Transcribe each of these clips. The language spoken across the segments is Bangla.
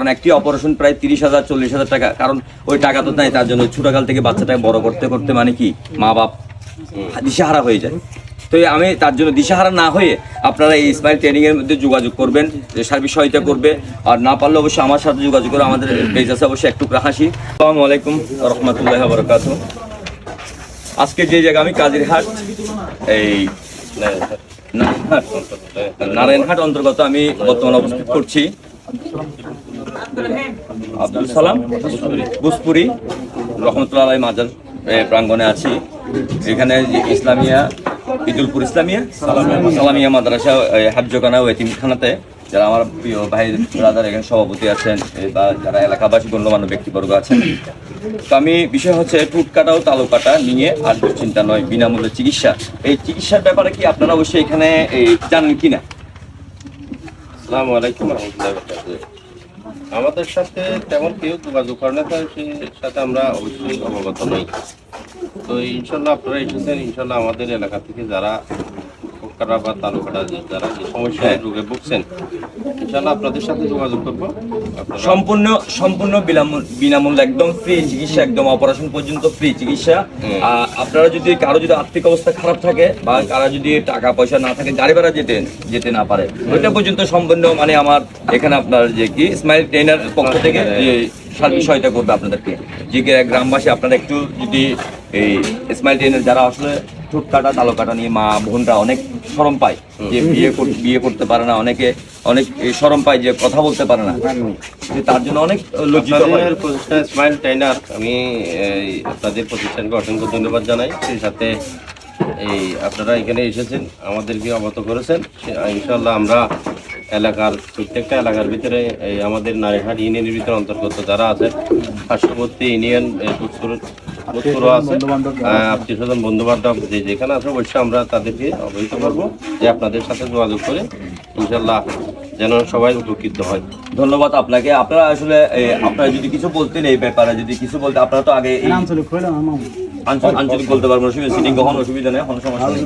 কারণ একটি অপারেশন প্রায় তিরিশ হাজার চল্লিশ হাজার টাকা কারণ ওই টাকা তো নাই তার জন্য ছোটকাল থেকে বাচ্চাটাকে বড় করতে করতে মানে কি মা বাপ দিশাহারা হয়ে যায় তো আমি তার জন্য দিশাহারা না হয়ে আপনারা এই স্মাইল ট্রেনিংয়ের মধ্যে যোগাযোগ করবেন সার্বিক সহায়তা করবে আর না পারলে অবশ্যই আমার সাথে যোগাযোগ করে আমাদের পেজ আছে অবশ্যই একটু হাসি আসসালামু আলাইকুম রহমতুল্লাহ বরকাত আজকে যে জায়গা আমি কাজিরহাট এই নারায়ণহাট অন্তর্গত আমি বর্তমানে অবস্থিত করছি আব্দুল সালাম বুসপুরি রহমতুল্লাহ আলাই মাজার এ, প্রাঙ্গণে আছি। এখানে ইসলামিয়া ঈদুলপুর ইসলামিয়া সালামিয়া মাদ্রাসা এ, হাফজখানা ও এতিমখানাতে যারা আমার প্রিয় ভাই ব্রাদার এখানে সভাপতি আছেন বা যারা এলাকাবাসী গণ্যমান্য ব্যক্তিবর্গ আছেন। তো আমি বিষয় হচ্ছে টুট কাটা ও তালু কাটা নিয়ে আর চিন্তা নয় বিনামূল্যে চিকিৎসা। এই চিকিৎসার ব্যাপারে কি আপনারা অবশ্যই এখানে জানেন কিনা? আসসালামু আলাইকুম রহমতুল্লাহ আমাদের সাথে তেমন কেউ যোগাযোগ করে না, তাই সে সাথে আমরা অবশ্যই অবগত নই। তো ইনশাল্লাহ আপনারা এসেছেন, ইনশাল্লাহ আমাদের এলাকা থেকে যারা ফোকারা বা তালুকাটা যারা এই সমস্যায় রোগে ভুগছেন ইনশাল্লাহ আপনাদের সাথে যোগাযোগ করব। সম্পূর্ণ সম্পূর্ণ বিনামূল- বিনামূল্যে একদম ফ্রি চিকিৎসা একদম অপারেশন পর্যন্ত ফ্রি চিকিৎসা। আপনারা যদি কারও যদি আর্থিক অবস্থা খারাপ থাকে বা কারও যদি টাকা পয়সা না থাকে গাড়ি ভাড়া যেতে যেতে না পারে ওইটা পর্যন্ত সম্পূর্ণ মানে আমার এখানে আপনার যে কি স্মাইল ট্রেনার পক্ষ থেকে যে সার্বিক সহায়তা করবে আপনাদেরকে। যে গ্রামবাসী আপনারা একটু যদি এই স্মাইল ট্রেনের যারা আসলে ঠোঁট কাটা তালো কাটা নিয়ে মা বোনরা অনেক শরম পায় যে বিয়ে বিয়ে করতে পারে না অনেকে অনেক পায় যে কথা বলতে পারে না। যে তার জন্য অনেক লজ্জিত হয়। প্রতিষ্ঠান স্মাইল ট্রেনার আমি আপনাদের প্রতিষ্ঠানকে অসংখ্য ধন্যবাদ জানাই। সেই সাথে এই আপনারা এখানে এসেছেন আমাদেরকে অবগত করেছেন। ইনশাল্লাহ আমরা এলাকার প্রত্যেকটা এলাকার ভিতরে এই আমাদের নারীহাট ইউনিয়নের ভিতরে অন্তর্গত যারা আছে পার্শ্ববর্তী ইউনিয়ন আছে। আত্মীয় স্বজন বন্ধু বান্ধব যে যেখানে আছে অবশ্যই আমরা তাদেরকে অবহিত করব যে আপনাদের সাথে যোগাযোগ করে ইনশাল্লাহ যেন সবাই উপকৃত হয়। ধন্যবাদ আপনাকে। আপনারা আসলে আপনারা যদি কিছু বলতেন এই ব্যাপারে যদি কিছু বলতে আপনারা তো আগে আঞ্চলিক বলতে অসুবিধা সিটিং কখন অসুবিধা নেই কোনো সমস্যা নেই।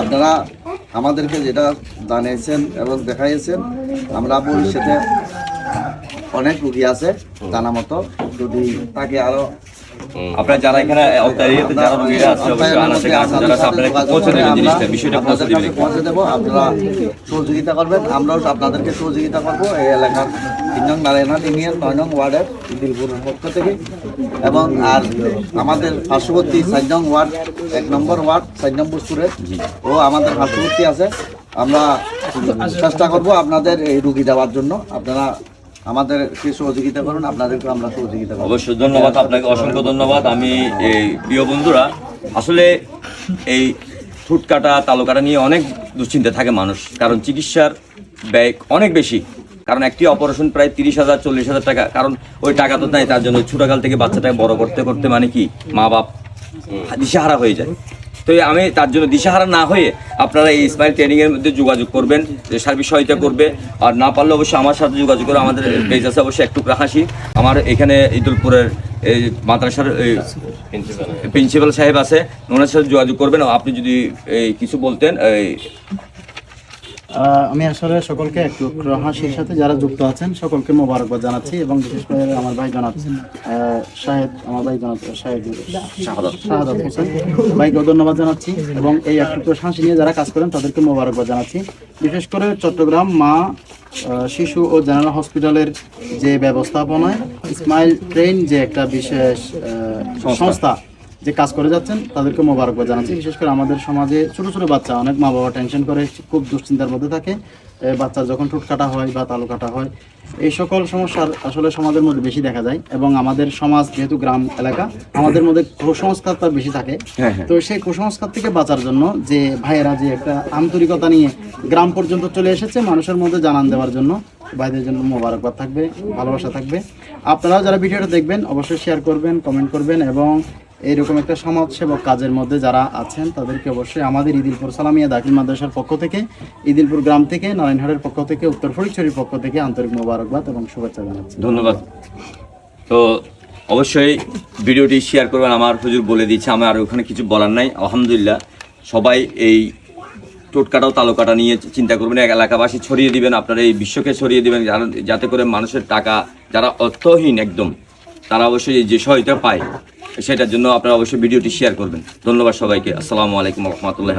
আপনারা আমাদেরকে যেটা জানিয়েছেন এবং দেখাইয়েছেন, আমরা ভবিষ্যতে অনেক রুগী আছে, জানা মতো। যদি তাকে আরও আপনারা যারা এখানে যারা রোগীরা আছে অবশ্যই আনাচে গাছ যারা আপনারা পৌঁছে দেবেন জিনিসটা বিষয়টা পৌঁছে দেবেন পৌঁছে দেবো আপনারা সহযোগিতা করবেন। আমরাও আপনাদেরকে সহযোগিতা করব এই এলাকার নারায়ণহাট ইউনিয়ন নয় নং ওয়ার্ডের দিলপুর পক্ষ থেকে। এবং আর আমাদের পার্শ্ববর্তী চার নং ওয়ার্ড এক নম্বর ওয়ার্ড চার নম্বর সুরের ও আমাদের পার্শ্ববর্তী আছে। আমরা চেষ্টা করব আপনাদের এই রুগী দেওয়ার জন্য। আপনারা আমাদেরকে সহযোগিতা করুন আপনাদেরকে আমরা সহযোগিতা করব অবশ্যই ধন্যবাদ আপনাকে, অসংখ্য ধন্যবাদ। আমি এই প্রিয় বন্ধুরা, আসলে এই ঠুট কাটা তালু কাটা নিয়ে অনেক দুশ্চিন্তা থাকে মানুষ। কারণ চিকিৎসার ব্যয় অনেক বেশি। কারণ একটি অপারেশন প্রায় তিরিশ হাজার, চল্লিশ হাজার টাকা। কারণ ওই টাকা তো নাই, তার জন্য ছোটকাল থেকে বাচ্চাটাকে বড় করতে করতে মানে কি মা বাপ দিশাহারা হয়ে যায়। তো আমি তার জন্য দিশাহারা না হয়ে আপনারা এই স্মাইল ট্রেনিংয়ের এর মধ্যে যোগাযোগ করবেন সার্বিক সহায়তা করবে। আর না পারলে অবশ্যই আমার সাথে যোগাযোগ করে আমাদের পেজ আছে অবশ্যই একটু হাসি। আমার এখানে ঈদুলপুরের এই মাদ্রাসার এই প্রিন্সিপাল সাহেব আছে ওনার সাথে যোগাযোগ করবেন। আপনি যদি এই কিছু বলতেন এই আমি আসলে সকলকে একটু হাসির সাথে যারা যুক্ত আছেন সকলকে মোবারকবাদ জানাচ্ছি এবং বিশেষ করে আমার ভাই জনাব আহ, শাহেদ আমার ভাই জনাব শাহেদ শাহাদাত। শাহাদাত হোসেন। ভাইকেও ধন্যবাদ জানাচ্ছি এবং এই একটু হাসি নিয়ে যারা কাজ করেন তাদেরকে মোবারকবাদ জানাচ্ছি। বিশেষ করে চট্টগ্রাম মা শিশু ও জেনারেল হসপিটালের যে ব্যবস্থাপনায় স্মাইল ট্রেন যে একটা বিশেষ সংস্থা যে কাজ করে যাচ্ছেন তাদেরকে মোবারকবাদ জানাচ্ছি। বিশেষ করে আমাদের সমাজে ছোট ছোট বাচ্চা অনেক মা বাবা টেনশন করে খুব দুশ্চিন্তার মধ্যে থাকে। এ, বাচ্চার যখন ঠোঁট কাটা হয় বা তালু কাটা হয় এই সকল সমস্যার আসলে সমাজের মধ্যে বেশি দেখা যায় এবং আমাদের সমাজ যেহেতু গ্রাম এলাকা আমাদের মধ্যে কুসংস্কারটা বেশি থাকে। হ্যাঁ, হ্যাঁ। তো সেই কুসংস্কার থেকে বাঁচার জন্য যে ভাইয়েরা যে একটা আন্তরিকতা নিয়ে গ্রাম পর্যন্ত চলে এসেছে মানুষের মধ্যে জানান দেওয়ার জন্য ভাইদের জন্য মোবারকবাদ থাকবে ভালোবাসা থাকবে। আপনারাও যারা ভিডিওটা দেখবেন অবশ্যই শেয়ার করবেন কমেন্ট করবেন এবং এইরকম একটা সমাজ সেবক কাজের মধ্যে যারা আছেন, তাদেরকে অবশ্যই আমাদের ইদিলপুর সালামিয়া দাখিল মাদ্রাসার পক্ষ থেকে, ইদিলপুর গ্রাম থেকে, নারায়ণহাটের পক্ষ থেকে, উত্তর ফরিদছড়ির পক্ষ থেকে আন্তরিক মোবারকবাদ এবং শুভেচ্ছা জানাচ্ছি। ধন্যবাদ। তো অবশ্যই ভিডিওটি শেয়ার করবেন, আমার হুজুর বলে দিচ্ছে আমার আর ওখানে কিছু বলার নাই। আলহামদুলিল্লাহ, সবাই এই টোটকাটাও তালুকাটা নিয়ে চিন্তা করবেন, এক এলাকাবাসী ছড়িয়ে দিবেন, আপনারা এই বিশ্বকে ছড়িয়ে দিবেন যাতে করে মানুষের টাকা, যারা অর্থহীন একদম তারা অবশ্যই যে সহায়তা পায়, সেটার জন্য আপনারা অবশ্যই ভিডিওটি শেয়ার করবেন। ধন্যবাদ সবাইকে। আসসালামু আলাইকুম রহমতুল্লাহ